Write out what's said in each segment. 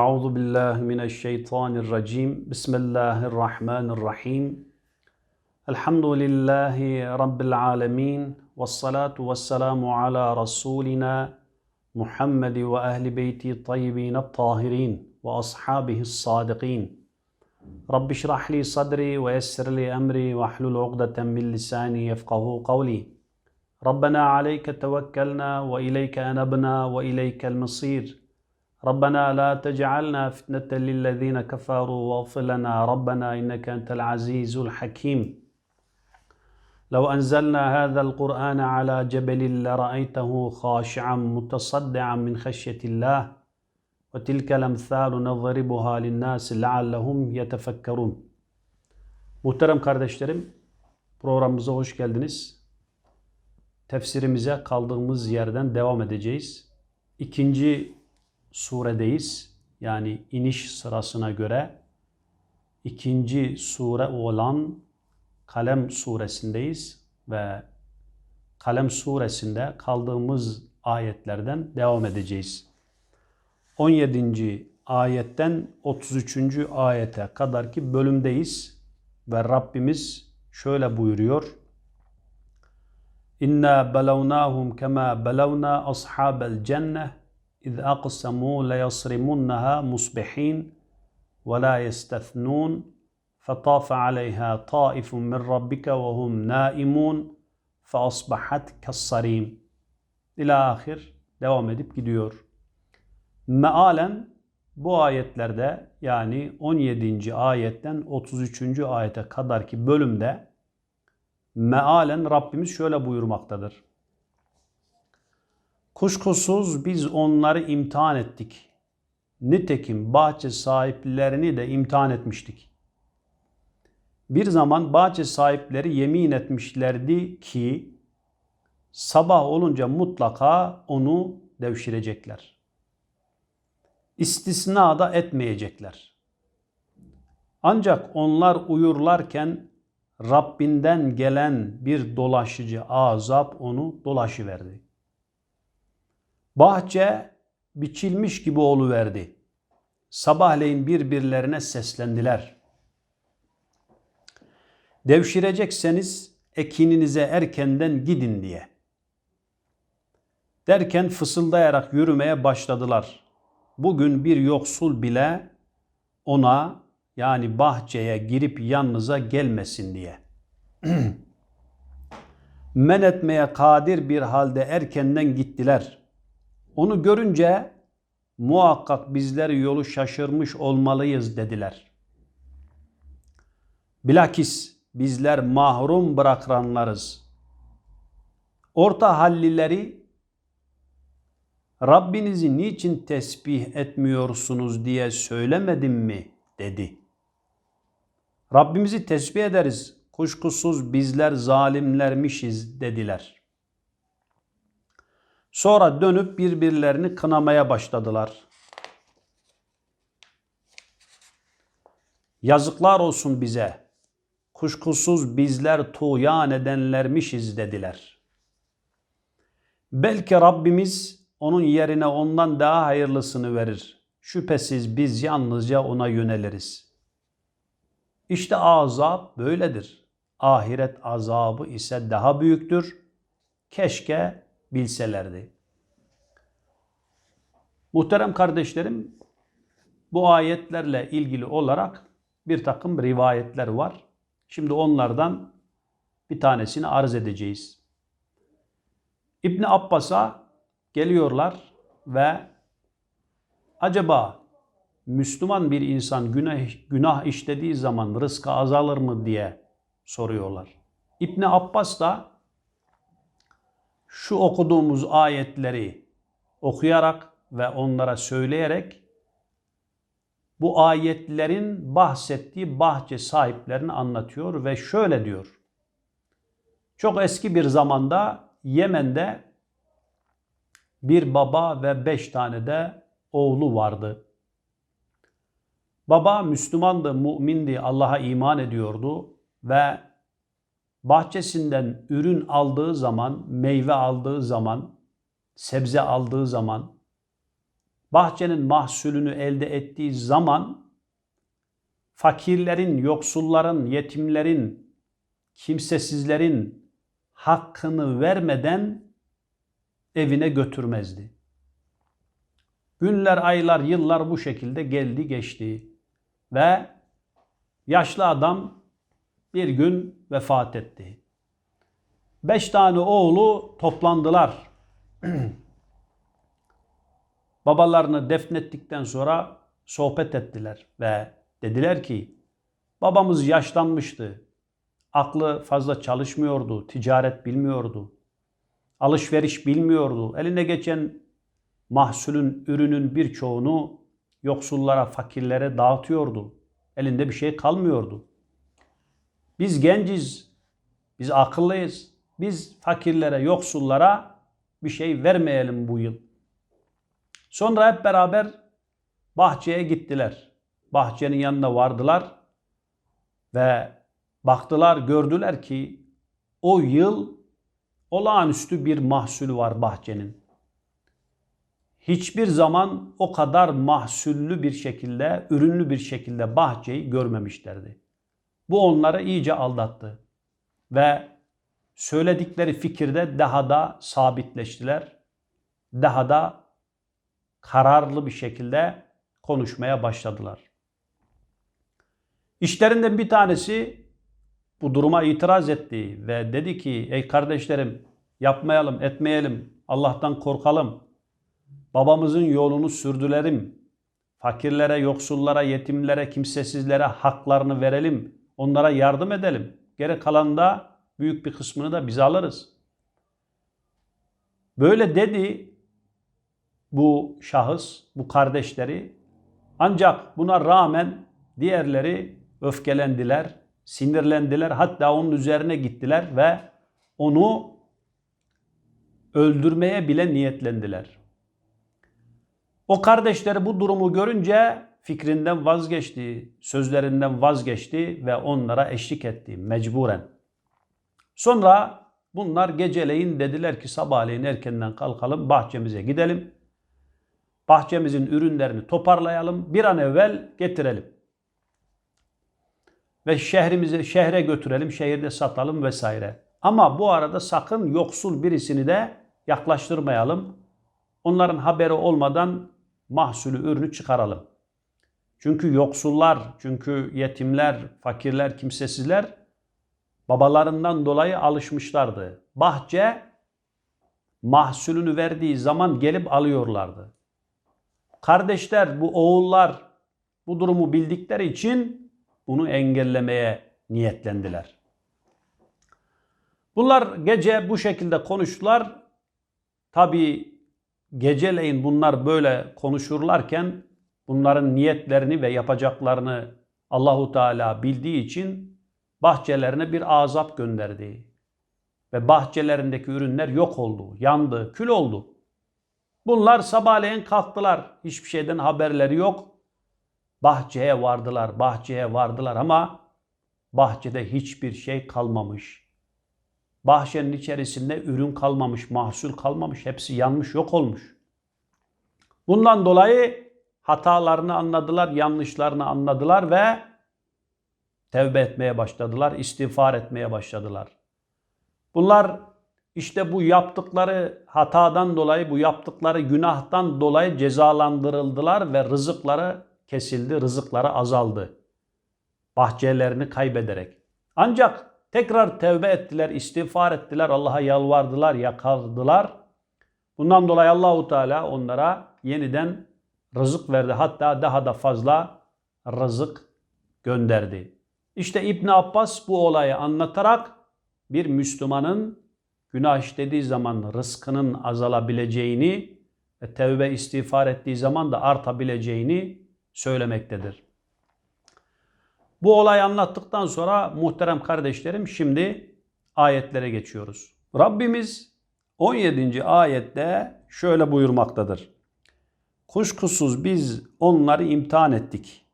أعوذ بالله من الشيطان الرجيم. بسم الله الرحمن الرحيم. الحمد لله رب العالمين والصلاة والسلام على رسولنا محمد وأهل بيته الطيبين الطاهرين وأصحابه الصادقين. رب اشرح لي صدري ويسر لي أمري واحلل عقدة من لساني يفقه قولي. ربنا عليك توكلنا وإليك أنبنا وإليك المصير. ربنا لا تجعلنا فتنة للذين كفروا واغفر لنا ربنا إنك أنت العزيز الحكيم لو أنزلنا هذا القرآن على جبل لرأيته خاشعا متصدعا من خشية الله وتلك الأمثال نضربها للناس لعلهم يتفكرون Muhterem kardeşlerim, programımıza hoş geldiniz. Tefsirimize kaldığımız yerden devam edeceğiz. İkinci suredeyiz. Yani iniş sırasına göre ikinci sure olan Kalem suresindeyiz ve Kalem suresinde kaldığımız ayetlerden devam edeceğiz. 17. ayetten 33. ayete kadarki bölümdeyiz ve Rabbimiz şöyle buyuruyor. İnna belevnahum kema belevna ashabel cenneh إذ أقسموا ليصرمنها مصبحين ولا يستثنون فطاف عليها طائف من ربك وهم نائمون فأصبحت كالصريم İlâ ahir devam edip gidiyor. Mealen bu ayetlerde yani 17. ayetten 33. ayete kadarki bölümde mealen Rabbimiz şöyle buyurmaktadır. Kuşkusuz biz onları imtihan ettik. Nitekim bahçe sahiplerini de imtihan etmiştik. Bir zaman bahçe sahipleri yemin etmişlerdi ki sabah olunca mutlaka onu devşirecekler. İstisna da etmeyecekler. Ancak onlar uyurlarken Rabbinden gelen bir dolaşıcı azap onu dolaşıverdi. Bahçe biçilmiş gibi oluverdi. Sabahleyin birbirlerine seslendiler. Devşirecekseniz ekininize erkenden gidin diye. Derken fısıldayarak yürümeye başladılar. Bugün bir yoksul bile ona yani bahçeye girip yanınıza gelmesin diye. Men etmeye kadir bir halde erkenden gittiler.'' Onu görünce muhakkak bizleri yolu şaşırmış olmalıyız dediler. Bilakis bizler mahrum bırakılanlarız. Orta hallileri Rabbinizi niçin tesbih etmiyorsunuz diye söylemedim mi dedi. Rabbimizi tesbih ederiz. Kuşkusuz bizler zalimlermişiz dediler.'' Sonra dönüp birbirlerini kınamaya başladılar. Yazıklar olsun bize. Kuşkusuz bizler tuğyan edenlermişiz dediler. Belki Rabbimiz onun yerine ondan daha hayırlısını verir. Şüphesiz biz yalnızca ona yöneliriz. İşte azap böyledir. Ahiret azabı ise daha büyüktür. Keşke bilselerdi. Muhterem kardeşlerim, bu ayetlerle ilgili olarak bir takım rivayetler var. Şimdi onlardan bir tanesini arz edeceğiz. İbni Abbas'a geliyorlar ve acaba Müslüman bir insan günah, günah işlediği zaman rızkı azalır mı diye soruyorlar. İbni Abbas da şu okuduğumuz ayetleri okuyarak ve onlara söyleyerek bu ayetlerin bahsettiği bahçe sahiplerini anlatıyor ve şöyle diyor. Çok eski bir zamanda Yemen'de bir baba ve beş tane de oğlu vardı. Baba Müslümandı, mümindi, Allah'a iman ediyordu ve bahçesinden ürün aldığı zaman, meyve aldığı zaman, sebze aldığı zaman bahçenin mahsulünü elde ettiği zaman fakirlerin, yoksulların, yetimlerin, kimsesizlerin hakkını vermeden evine götürmezdi. Günler, aylar, yıllar bu şekilde geldi geçti ve yaşlı adam bir gün vefat etti. Beş tane oğlu toplandılar. Babalarını defnettikten sonra sohbet ettiler ve dediler ki babamız yaşlanmıştı. Aklı fazla çalışmıyordu, ticaret bilmiyordu. Alışveriş bilmiyordu. Eline geçen mahsulün, ürünün birçoğunu yoksullara, fakirlere dağıtıyordu. Elinde bir şey kalmıyordu. Biz genciz, biz akıllıyız. Biz fakirlere, yoksullara bir şey vermeyelim bu yıl. Sonra hep beraber bahçeye gittiler. Bahçenin yanına vardılar ve baktılar, gördüler ki o yıl olağanüstü bir mahsul var bahçenin. Hiçbir zaman o kadar mahsullü bir şekilde, ürünlü bir şekilde bahçeyi görmemişlerdi. Bu onları iyice aldattı. Ve söyledikleri fikirde daha da sabitleştiler. Daha da kararlı bir şekilde konuşmaya başladılar. İşlerinden bir tanesi bu duruma itiraz etti ve dedi ki ey kardeşlerim yapmayalım etmeyelim Allah'tan korkalım. Babamızın yolunu sürdürelim. Fakirlere, yoksullara, yetimlere, kimsesizlere haklarını verelim. Onlara yardım edelim. Geri kalanında büyük bir kısmını da biz alırız. Böyle dedi bu şahıs, bu kardeşleri. Ancak buna rağmen diğerleri öfkelendiler, sinirlendiler. Hatta onun üzerine gittiler ve onu öldürmeye bile niyetlendiler. O kardeşleri bu durumu görünce fikrinden vazgeçti, sözlerinden vazgeçti ve onlara eşlik etti mecburen. Sonra bunlar geceleyin dediler ki sabahleyin erkenden kalkalım bahçemize gidelim. Bahçemizin ürünlerini toparlayalım, bir an evvel getirelim. Ve şehrimize şehre götürelim, şehirde satalım vesaire. Ama bu arada sakın yoksul birisini de yaklaştırmayalım. Onların haberi olmadan mahsulü, ürünü çıkaralım. Çünkü yoksullar, çünkü yetimler, fakirler, kimsesizler babalarından dolayı alışmışlardı. Bahçe mahsulünü verdiği zaman gelip alıyorlardı. Kardeşler, bu oğullar bu durumu bildikleri için bunu engellemeye niyetlendiler. Bunlar gece bu şekilde konuştular. Tabi geceleyin bunlar böyle konuşurlarken bunların niyetlerini ve yapacaklarını Allahu Teala bildiği için bahçelerine bir azap gönderdi. Ve bahçelerindeki ürünler yok oldu, yandı, kül oldu. Bunlar sabahleyin kalktılar. Hiçbir şeyden haberleri yok. Bahçeye vardılar, bahçeye vardılar ama bahçede hiçbir şey kalmamış. Bahçenin içerisinde ürün kalmamış, mahsul kalmamış. Hepsi yanmış, yok olmuş. Bundan dolayı hatalarını anladılar, yanlışlarını anladılar ve tevbe etmeye başladılar, istiğfar etmeye başladılar. Bunlar işte bu yaptıkları hatadan dolayı, bu yaptıkları günahtan dolayı cezalandırıldılar ve rızıkları kesildi, rızıkları azaldı. Bahçelerini kaybederek. Ancak tekrar tevbe ettiler, istiğfar ettiler, Allah'a yalvardılar, yakardılar. Bundan dolayı Allahu Teala onlara yeniden rızık verdi. Hatta daha da fazla rızık gönderdi. İşte İbn Abbas bu olayı anlatarak bir Müslümanın günah işlediği zaman rızkının azalabileceğini ve tevbe istiğfar ettiği zaman da artabileceğini söylemektedir. Bu olayı anlattıktan sonra muhterem kardeşlerim şimdi ayetlere geçiyoruz. Rabbimiz 17. ayette şöyle buyurmaktadır. Kuşkusuz biz onları imtihan ettik.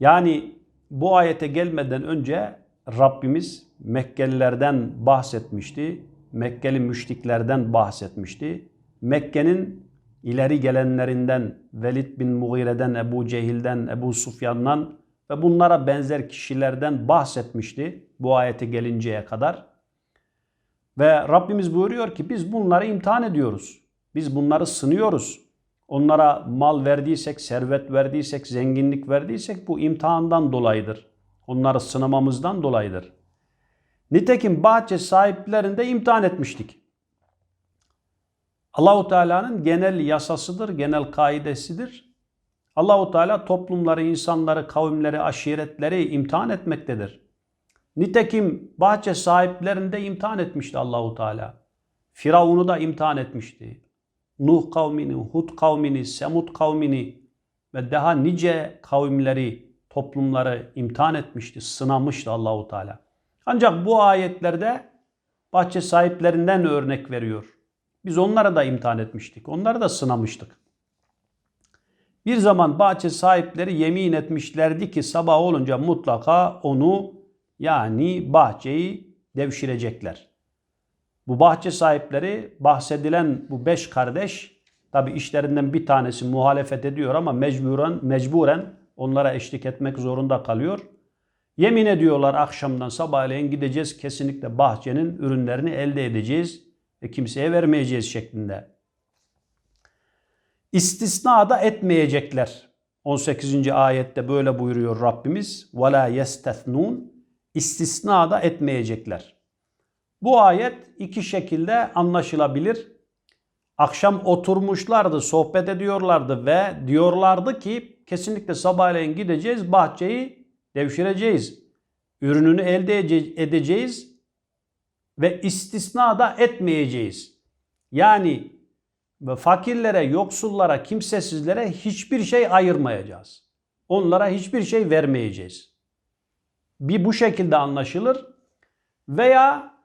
Yani bu ayete gelmeden önce Rabbimiz Mekkelilerden bahsetmişti. Mekkeli müşriklerden bahsetmişti. Mekke'nin ileri gelenlerinden Velid bin Mughire'den, Ebu Cehil'den, Ebu Sufyan'dan ve bunlara benzer kişilerden bahsetmişti bu ayete gelinceye kadar. Ve Rabbimiz buyuruyor ki biz bunları imtihan ediyoruz. Biz bunları sınıyoruz. Onlara mal verdiysek, servet verdiysek, zenginlik verdiysek bu imtihandan dolayıdır. Onları sınamamızdan dolayıdır. Nitekim bahçe sahiplerinde imtihan etmiştik. Allahu Teala'nın genel yasasıdır, genel kaidesidir. Allahu Teala toplumları, insanları, kavimleri, aşiretleri imtihan etmektedir. Nitekim bahçe sahiplerinde imtihan etmişti Allahu Teala. Firavun'u da imtihan etmişti. Nuh kavmini, Hud kavmini, Semud kavmini ve daha nice kavimleri, toplumları imtihan etmişti, sınamıştı Allahu Teala. Ancak bu ayetlerde bahçe sahiplerinden örnek veriyor. Biz onları da imtihan etmiştik. Onları da sınamıştık. Bir zaman bahçe sahipleri yemin etmişlerdi ki sabah olunca mutlaka onu yani bahçeyi devşirecekler. Bu bahçe sahipleri bahsedilen bu beş kardeş tabi işlerinden bir tanesi muhalefet ediyor ama mecburen mecburen onlara eşlik etmek zorunda kalıyor. Yemin ediyorlar akşamdan sabahleyin gideceğiz kesinlikle bahçenin ürünlerini elde edeceğiz ve kimseye vermeyeceğiz şeklinde. İstisna da etmeyecekler. 18. ayette böyle buyuruyor Rabbimiz. وَلَا يَسْتَثْنُونَ İstisna da etmeyecekler. Bu ayet iki şekilde anlaşılabilir. Akşam oturmuşlardı, sohbet ediyorlardı ve diyorlardı ki kesinlikle sabahleyin gideceğiz, bahçeyi devşireceğiz. Ürününü elde edeceğiz ve istisna da etmeyeceğiz. Yani fakirlere, yoksullara, kimsesizlere hiçbir şey ayırmayacağız. Onlara hiçbir şey vermeyeceğiz. Bir bu şekilde anlaşılır veya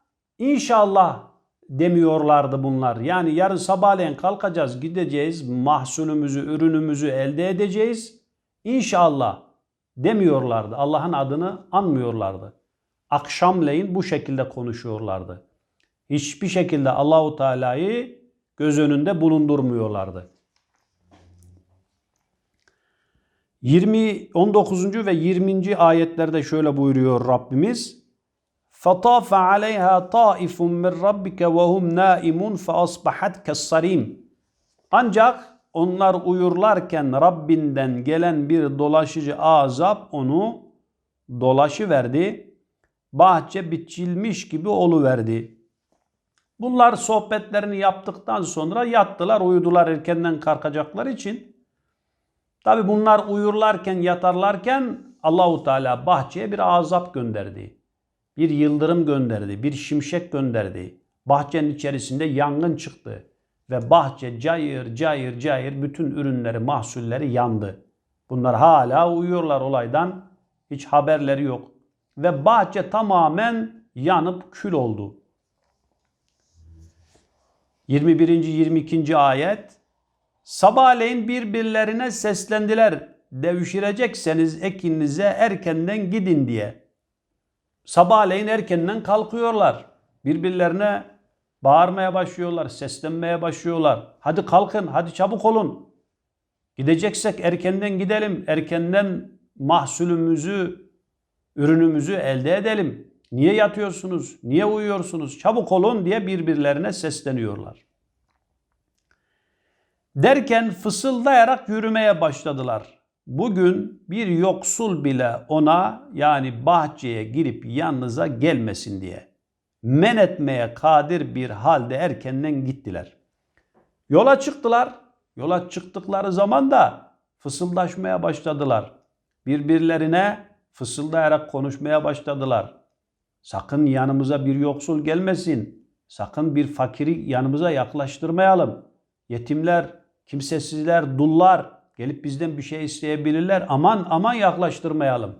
inşallah demiyorlardı bunlar. Yani yarın sabahleyin kalkacağız, gideceğiz, mahsulümüzü, ürünümüzü elde edeceğiz. İnşallah demiyorlardı. Allah'ın adını anmıyorlardı. Akşamleyin bu şekilde konuşuyorlardı. Hiçbir şekilde Allahu Teala'yı göz önünde bulundurmuyorlardı. 20 19. ve 20. ayetlerde şöyle buyuruyor Rabbimiz. فَطَافَ عَلَيْهَا طَائِفٌ مِّن رَبِّكَ وَهُمْ نَائِمُونَ فَأَصْبَحَتْ كَالصَّرِيمِ Ancak onlar uyurlarken Rabbinden gelen bir dolaşıcı azap onu dolaşı verdi. Bahçe biçilmiş gibi oluverdi. Bunlar sohbetlerini yaptıktan sonra yattılar, uyudular erkenden kalkacaklar için. Tabi bunlar uyurlarken, yatarlarken Allahu Teala bahçeye bir azap gönderdi. Bir yıldırım gönderdi, bir şimşek gönderdi. Bahçenin içerisinde yangın çıktı ve bahçe cayır cayır cayır bütün ürünleri, mahsulleri yandı. Bunlar hala uyuyorlar olaydan. Hiç haberleri yok. Ve bahçe tamamen yanıp kül oldu. 21. 22. ayet Sabahleyin birbirlerine seslendiler. Devşirecekseniz ekinize erkenden gidin diye. Sabahleyin erkenden kalkıyorlar. Birbirlerine bağırmaya başlıyorlar, seslenmeye başlıyorlar. Hadi kalkın, hadi çabuk olun. Gideceksek erkenden gidelim. Erkenden mahsulümüzü, ürünümüzü elde edelim. Niye yatıyorsunuz? Niye uyuyorsunuz? Çabuk olun diye birbirlerine sesleniyorlar. Derken fısıldayarak yürümeye başladılar. Bugün bir yoksul bile ona yani bahçeye girip yanınıza gelmesin diye men etmeye kadir bir halde erkenden gittiler. Yola çıktılar. Yola çıktıkları zaman da fısıldaşmaya başladılar. Birbirlerine fısıldayarak konuşmaya başladılar. Sakın yanımıza bir yoksul gelmesin. Sakın bir fakiri yanımıza yaklaştırmayalım. Yetimler, kimsesizler, dullar gelip bizden bir şey isteyebilirler. Aman aman yaklaştırmayalım.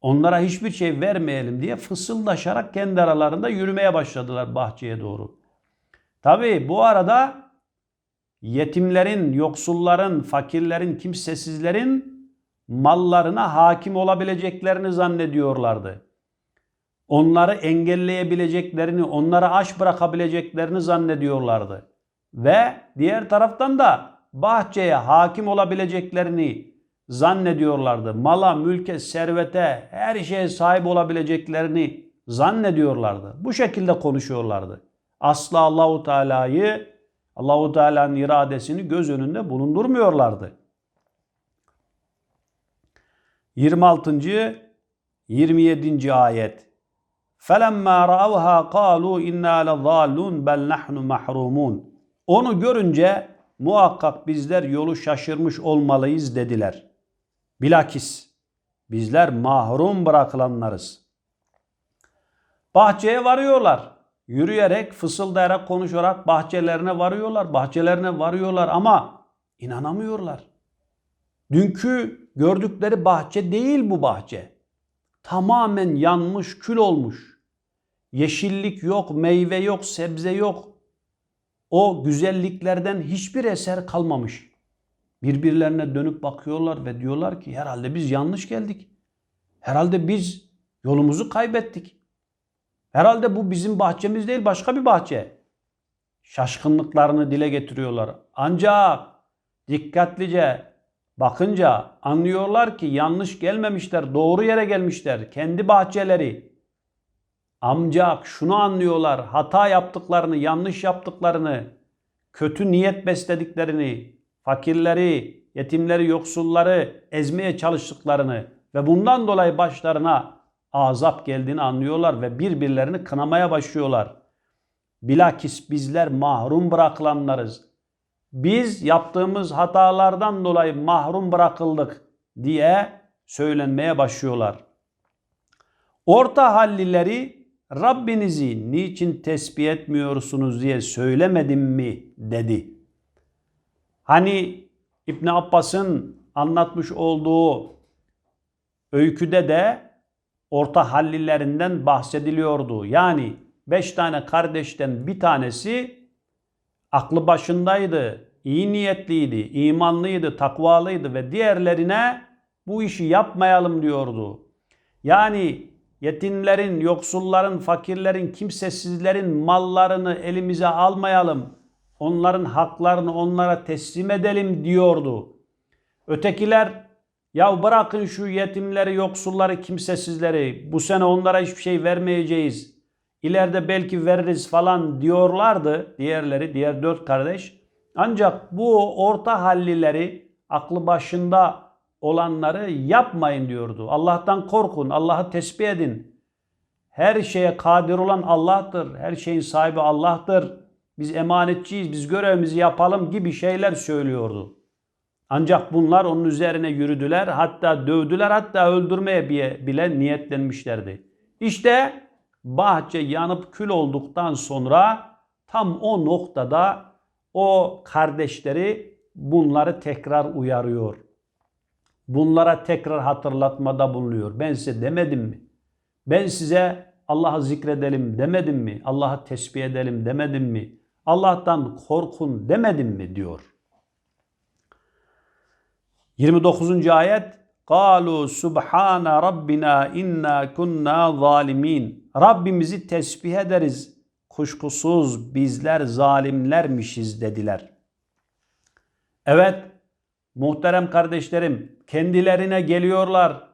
Onlara hiçbir şey vermeyelim diye fısıldaşarak kendi aralarında yürümeye başladılar bahçeye doğru. Tabi bu arada yetimlerin, yoksulların, fakirlerin, kimsesizlerin mallarına hakim olabileceklerini zannediyorlardı onları engelleyebileceklerini, onlara aş bırakabileceklerini zannediyorlardı. ve diğer taraftan da bahçeye hakim olabileceklerini zannediyorlardı. Mala, mülke, servete, her şeye sahip olabileceklerini zannediyorlardı. Bu şekilde konuşuyorlardı. Asla Allahu Teala'yı Allahu Teala'nın iradesini göz önünde bulundurmuyorlardı. 26. 27. ayet. فَلَمَّا رَأَوْهَا قَالُوا اِنَّا لَظَالُونَ بَلْ نَحْنُ مَحْرُومُونَ Onu görünce muhakkak bizler yolu şaşırmış olmalıyız dediler. Bilakis bizler mahrum bırakılanlarız. Bahçeye varıyorlar. Yürüyerek, fısıldayarak, konuşarak bahçelerine varıyorlar. Bahçelerine varıyorlar ama inanamıyorlar. Dünkü gördükleri bahçe değil bu bahçe. Tamamen yanmış, kül olmuş. Yeşillik yok, meyve yok, sebze yok. O güzelliklerden hiçbir eser kalmamış. Birbirlerine dönüp bakıyorlar ve diyorlar ki herhalde biz yanlış geldik. Herhalde biz yolumuzu kaybettik. Herhalde bu bizim bahçemiz değil başka bir bahçe. Şaşkınlıklarını dile getiriyorlar. Ancak dikkatlice bakınca anlıyorlar ki yanlış gelmemişler, doğru yere gelmişler. Kendi bahçeleri. Ancak şunu anlıyorlar. Hata yaptıklarını, yanlış yaptıklarını, kötü niyet beslediklerini, fakirleri, yetimleri, yoksulları ezmeye çalıştıklarını ve bundan dolayı başlarına azap geldiğini anlıyorlar ve birbirlerini kınamaya başlıyorlar. Bilakis bizler mahrum bırakılanlarız. Biz yaptığımız hatalardan dolayı mahrum bırakıldık diye söylenmeye başlıyorlar. Orta hallileri Rabbinizi niçin tesbih etmiyorsunuz diye söylemedim mi dedi. Hani İbn Abbas'ın anlatmış olduğu öyküde de orta hallilerinden bahsediliyordu. Yani beş tane kardeşten bir tanesi aklı başındaydı, iyi niyetliydi, imanlıydı, takvalıydı ve diğerlerine bu işi yapmayalım diyordu. Yani yetimlerin, yoksulların, fakirlerin, kimsesizlerin mallarını elimize almayalım. Onların haklarını onlara teslim edelim diyordu. Ötekiler ya bırakın şu yetimleri, yoksulları, kimsesizleri. Bu sene onlara hiçbir şey vermeyeceğiz. İleride belki veririz falan diyorlardı diğerleri, diğer dört kardeş. Ancak bu orta hallileri, aklı başında olanları yapmayın diyordu. Allah'tan korkun, Allah'ı tesbih edin. Her şeye kadir olan Allah'tır. Her şeyin sahibi Allah'tır. Biz emanetçiyiz, biz görevimizi yapalım gibi şeyler söylüyordu. Ancak bunlar onun üzerine yürüdüler, hatta dövdüler, hatta öldürmeye bile niyetlenmişlerdi. İşte bahçe yanıp kül olduktan sonra tam o noktada o kardeşleri bunları tekrar uyarıyor. Bunlara tekrar hatırlatmada bulunuyor. Ben size demedim mi? Ben size Allah'ı zikredelim demedim mi? Allah'ı tesbih edelim demedim mi? Allah'tan korkun demedim mi diyor. 29. ayet Kalu subhana rabbina inna kunna zalimin. Rabbimizi tesbih ederiz. Kuşkusuz bizler zalimlermişiz dediler. Evet muhterem kardeşlerim kendilerine geliyorlar.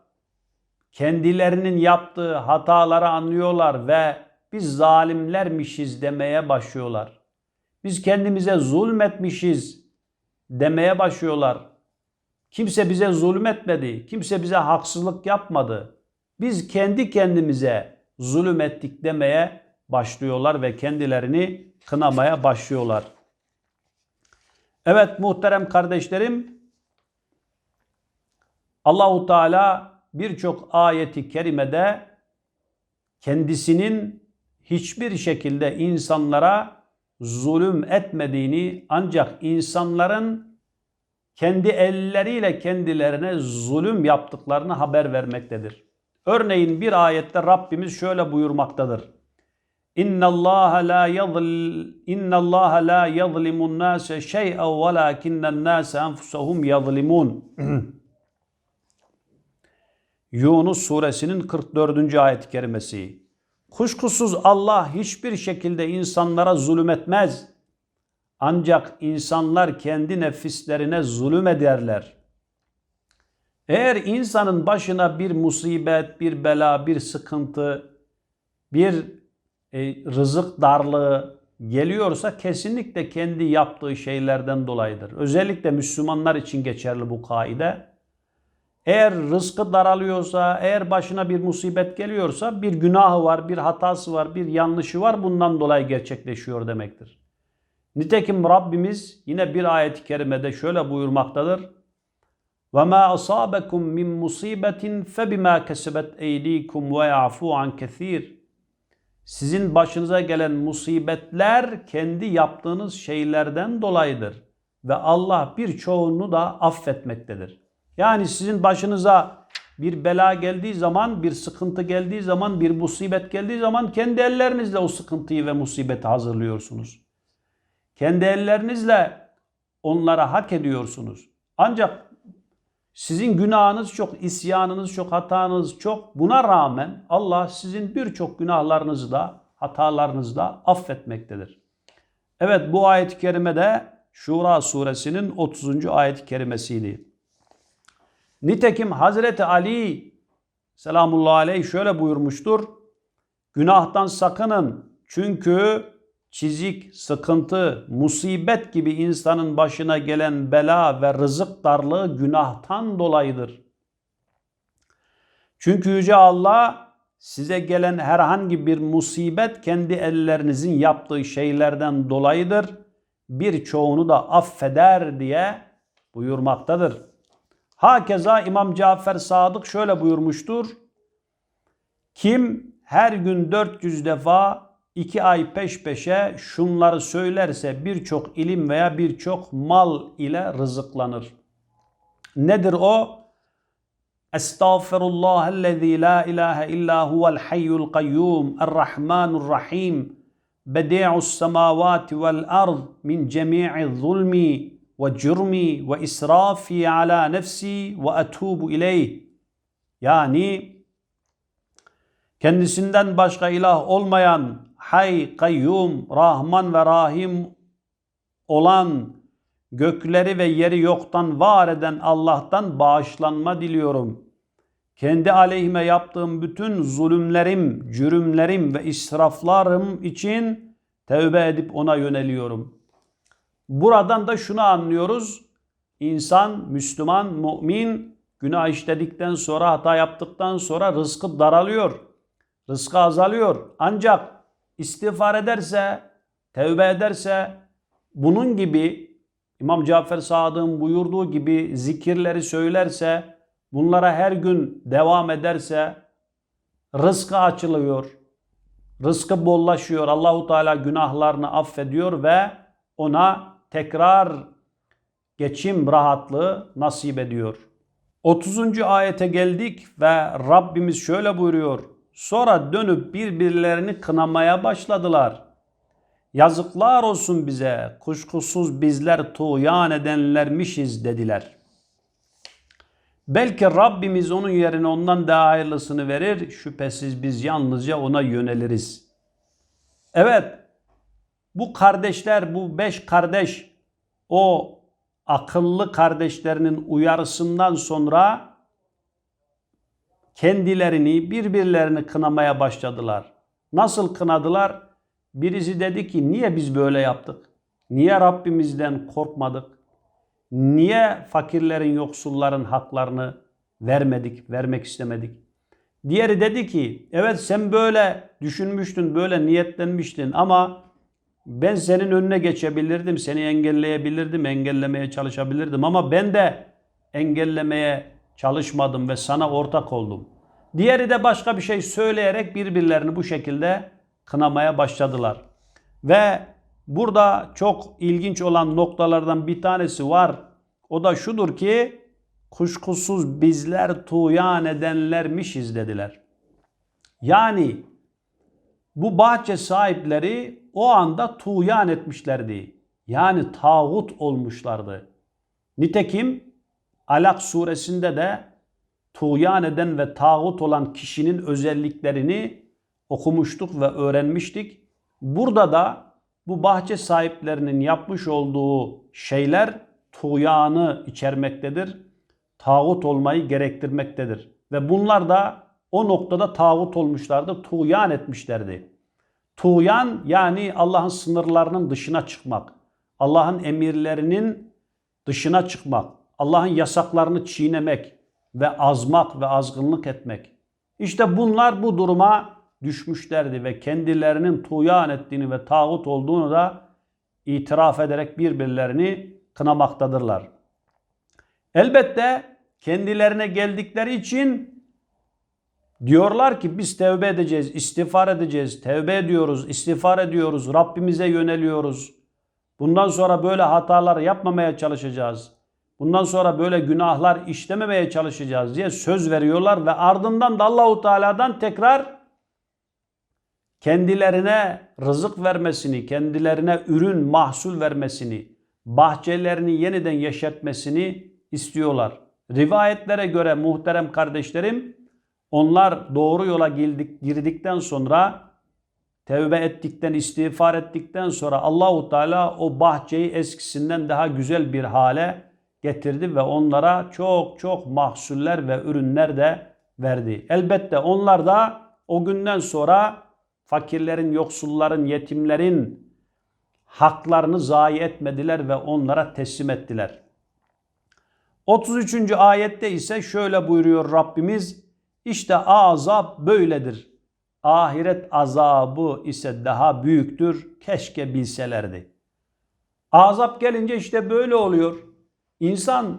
Kendilerinin yaptığı hataları anlıyorlar ve biz zalimlermişiz demeye başlıyorlar. Biz kendimize zulmetmişiz demeye başlıyorlar. Kimse bize zulmetmedi. Kimse bize haksızlık yapmadı. Biz kendi kendimize zulüm ettik demeye başlıyorlar ve kendilerini kınamaya başlıyorlar. Evet muhterem kardeşlerim Allahu Teala birçok ayeti kerimede kendisinin hiçbir şekilde insanlara zulüm etmediğini ancak insanların kendi elleriyle kendilerine zulüm yaptıklarını haber vermektedir. Örneğin bir ayette Rabbimiz şöyle buyurmaktadır. İnna Allah la yadl inna Allah la yadlimun nase şey'en velakinnen nase enfusuhum yadlimun. Yunus suresinin 44. ayet-i kerimesi. Kuşkusuz Allah hiçbir şekilde insanlara zulüm etmez. Ancak insanlar kendi nefislerine zulüm ederler. Eğer insanın başına bir musibet, bir bela, bir sıkıntı, bir e, rızık darlığı geliyorsa kesinlikle kendi yaptığı şeylerden dolayıdır. Özellikle Müslümanlar için geçerli bu kaide. Eğer rızkı daralıyorsa, eğer başına bir musibet geliyorsa bir günahı var, bir hatası var, bir yanlışı var bundan dolayı gerçekleşiyor demektir. Nitekim Rabbimiz yine bir ayet-i kerimede şöyle buyurmaktadır. وَمَا أَصَابَكُم مِّن مُّصِيبَةٍ فَبِمَا كَسَبَتْ اَيْد۪يكُمْ وَيَعْفُوا عَنْ كَثِيرٍ Sizin başınıza gelen musibetler kendi yaptığınız şeylerden dolayıdır. Ve Allah birçoğunu da affetmektedir. Yani sizin başınıza bir bela geldiği zaman, bir sıkıntı geldiği zaman, bir musibet geldiği zaman kendi ellerinizle o sıkıntıyı ve musibeti hazırlıyorsunuz. Kendi ellerinizle onlara hak ediyorsunuz. Ancak sizin günahınız çok, isyanınız çok, hatanız çok. Buna rağmen Allah sizin birçok günahlarınızı da, hatalarınızı da affetmektedir. Evet bu ayet-i kerime de Şura suresinin 30. ayet-i kerimesiydi. Nitekim Hazreti Ali selamullahi aleyh şöyle buyurmuştur. Günahtan sakının çünkü çizik, sıkıntı, musibet gibi insanın başına gelen bela ve rızık darlığı günahtan dolayıdır. Çünkü Yüce Allah size gelen herhangi bir musibet kendi ellerinizin yaptığı şeylerden dolayıdır. Birçoğunu da affeder diye buyurmaktadır. Hakeza İmam Cafer Sadık şöyle buyurmuştur. Kim her gün 400 defa iki ay peş peşe şunları söylerse birçok ilim veya birçok mal ile rızıklanır. Nedir o? Estağfirullahellezî la ilahe illa huvel hayyul kayyum errahmanur rahim bedi'us semavati vel ard min cemi'i zulmi ve cürmi ve israfi ala nefsi ve etubu ileyh. Yani kendisinden başka ilah olmayan hay, kayyum, rahman ve rahim olan gökleri ve yeri yoktan var eden Allah'tan bağışlanma diliyorum. Kendi aleyhime yaptığım bütün zulümlerim, cürümlerim ve israflarım için tevbe edip ona yöneliyorum. Buradan da şunu anlıyoruz. İnsan, Müslüman, mümin günah işledikten sonra, hata yaptıktan sonra rızkı daralıyor. Rızkı azalıyor. Ancak istiğfar ederse, tevbe ederse, bunun gibi İmam Cafer Sadık'ın buyurduğu gibi zikirleri söylerse, bunlara her gün devam ederse rızkı açılıyor. Rızkı bollaşıyor. Allahu Teala günahlarını affediyor ve ona tekrar geçim rahatlığı nasip ediyor. 30. ayete geldik ve Rabbimiz şöyle buyuruyor. Sonra dönüp birbirlerini kınamaya başladılar. Yazıklar olsun bize, kuşkusuz bizler tuğyan edenlermişiz dediler. Belki Rabbimiz onun yerine ondan daha hayırlısını verir, şüphesiz biz yalnızca ona yöneliriz. Evet, bu kardeşler, bu beş kardeş o akıllı kardeşlerinin uyarısından sonra kendilerini, birbirlerini kınamaya başladılar. Nasıl kınadılar? Birisi dedi ki niye biz böyle yaptık? Niye Rabbimizden korkmadık? Niye fakirlerin, yoksulların haklarını vermedik, vermek istemedik? Diğeri dedi ki evet sen böyle düşünmüştün, böyle niyetlenmiştin ama ben senin önüne geçebilirdim, seni engelleyebilirdim, engellemeye çalışabilirdim ama ben de engellemeye çalışmadım ve sana ortak oldum. Diğeri de başka bir şey söyleyerek birbirlerini bu şekilde kınamaya başladılar. Ve burada çok ilginç olan noktalardan bir tanesi var. O da şudur ki kuşkusuz bizler tuğyan edenlermişiz dediler. Yani bu bahçe sahipleri o anda tuğyan etmişlerdi. Yani tağut olmuşlardı. Nitekim Alak suresinde de tuğyan eden ve tağut olan kişinin özelliklerini okumuştuk ve öğrenmiştik. Burada da bu bahçe sahiplerinin yapmış olduğu şeyler tuğyanı içermektedir. Tağut olmayı gerektirmektedir. Ve bunlar da o noktada tağut olmuşlardı, tuğyan etmişlerdi. Tuğyan yani Allah'ın sınırlarının dışına çıkmak. Allah'ın emirlerinin dışına çıkmak. Allah'ın yasaklarını çiğnemek ve azmak ve azgınlık etmek. İşte bunlar bu duruma düşmüşlerdi ve kendilerinin tuğyan ettiğini ve tağut olduğunu da itiraf ederek birbirlerini kınamaktadırlar. Elbette kendilerine geldikleri için diyorlar ki biz tevbe edeceğiz, istiğfar edeceğiz, tevbe ediyoruz, istiğfar ediyoruz, Rabbimize yöneliyoruz. Bundan sonra böyle hatalar yapmamaya çalışacağız. Bundan sonra böyle günahlar işlememeye çalışacağız diye söz veriyorlar ve ardından da Allahu Teala'dan tekrar kendilerine rızık vermesini, kendilerine ürün, mahsul vermesini, bahçelerini yeniden yeşertmesini istiyorlar. Rivayetlere göre muhterem kardeşlerim, onlar doğru yola girdik, girdikten sonra tevbe ettikten, istiğfar ettikten sonra Allahu Teala o bahçeyi eskisinden daha güzel bir hale getirdi ve onlara çok çok mahsuller ve ürünler de verdi. Elbette onlar da o günden sonra fakirlerin, yoksulların, yetimlerin haklarını zayi etmediler ve onlara teslim ettiler. 33. ayette ise şöyle buyuruyor Rabbimiz. İşte azap böyledir. Ahiret azabı ise daha büyüktür. Keşke bilselerdi. Azap gelince işte böyle oluyor. İnsan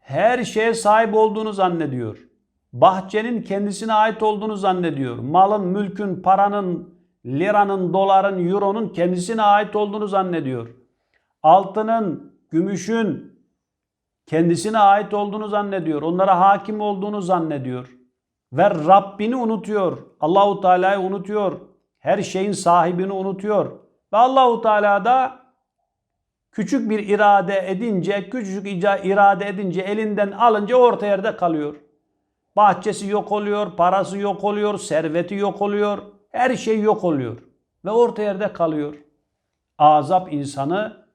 her şeye sahip olduğunu zannediyor. Bahçenin kendisine ait olduğunu zannediyor. Malın, mülkün, paranın, liranın, doların, euronun kendisine ait olduğunu zannediyor. Altının, gümüşün kendisine ait olduğunu zannediyor. Onlara hakim olduğunu zannediyor. Ve Rabbini unutuyor. Allahu Teala'yı unutuyor. Her şeyin sahibini unutuyor. Ve Allahu Teala da küçük bir irade edince, küçücük irade edince elinden alınca orta yerde kalıyor. Bahçesi yok oluyor, parası yok oluyor, serveti yok oluyor. Her şey yok oluyor ve orta yerde kalıyor. Azap insanı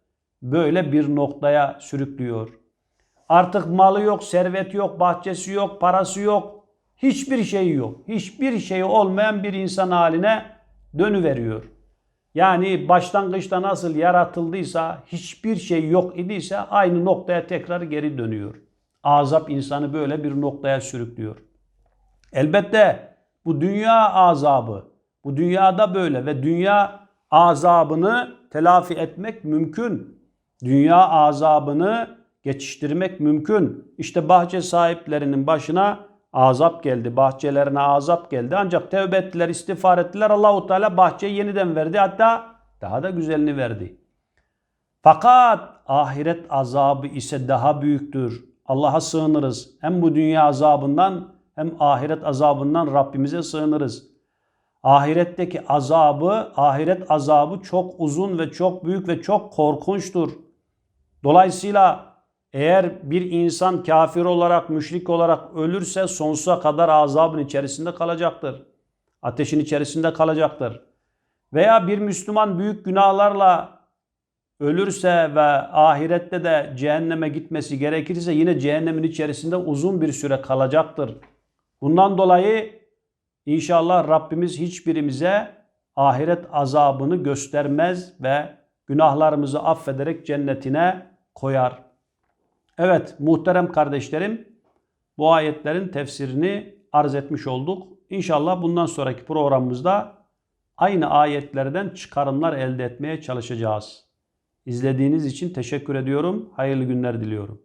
böyle bir noktaya sürüklüyor. Artık malı yok, serveti yok, bahçesi yok, parası yok. Hiçbir şey yok. Hiçbir şey olmayan bir insan haline dönüveriyor. Yani başlangıçta nasıl yaratıldıysa, hiçbir şey yok idiyse aynı noktaya tekrar geri dönüyor. Azap insanı böyle bir noktaya sürüklüyor. Elbette bu dünya azabı, bu dünyada böyle ve dünya azabını telafi etmek mümkün. Dünya azabını geçiştirmek mümkün. İşte bahçe sahiplerinin başına azap geldi. Bahçelerine azap geldi. Ancak tevbe ettiler, istiğfar ettiler. Allahu Teala bahçeyi yeniden verdi. Hatta daha da güzelini verdi. Fakat ahiret azabı ise daha büyüktür. Allah'a sığınırız. Hem bu dünya azabından hem ahiret azabından Rabbimize sığınırız. Ahiretteki azabı, ahiret azabı çok uzun ve çok büyük ve çok korkunçtur. Dolayısıyla eğer bir insan kafir olarak, müşrik olarak ölürse sonsuza kadar azabın içerisinde kalacaktır. Ateşin içerisinde kalacaktır. Veya bir Müslüman büyük günahlarla ölürse ve ahirette de cehenneme gitmesi gerekirse yine cehennemin içerisinde uzun bir süre kalacaktır. Bundan dolayı inşallah Rabbimiz hiçbirimize ahiret azabını göstermez ve günahlarımızı affederek cennetine koyar. Evet muhterem kardeşlerim bu ayetlerin tefsirini arz etmiş olduk. İnşallah bundan sonraki programımızda aynı ayetlerden çıkarımlar elde etmeye çalışacağız. İzlediğiniz için teşekkür ediyorum. Hayırlı günler diliyorum.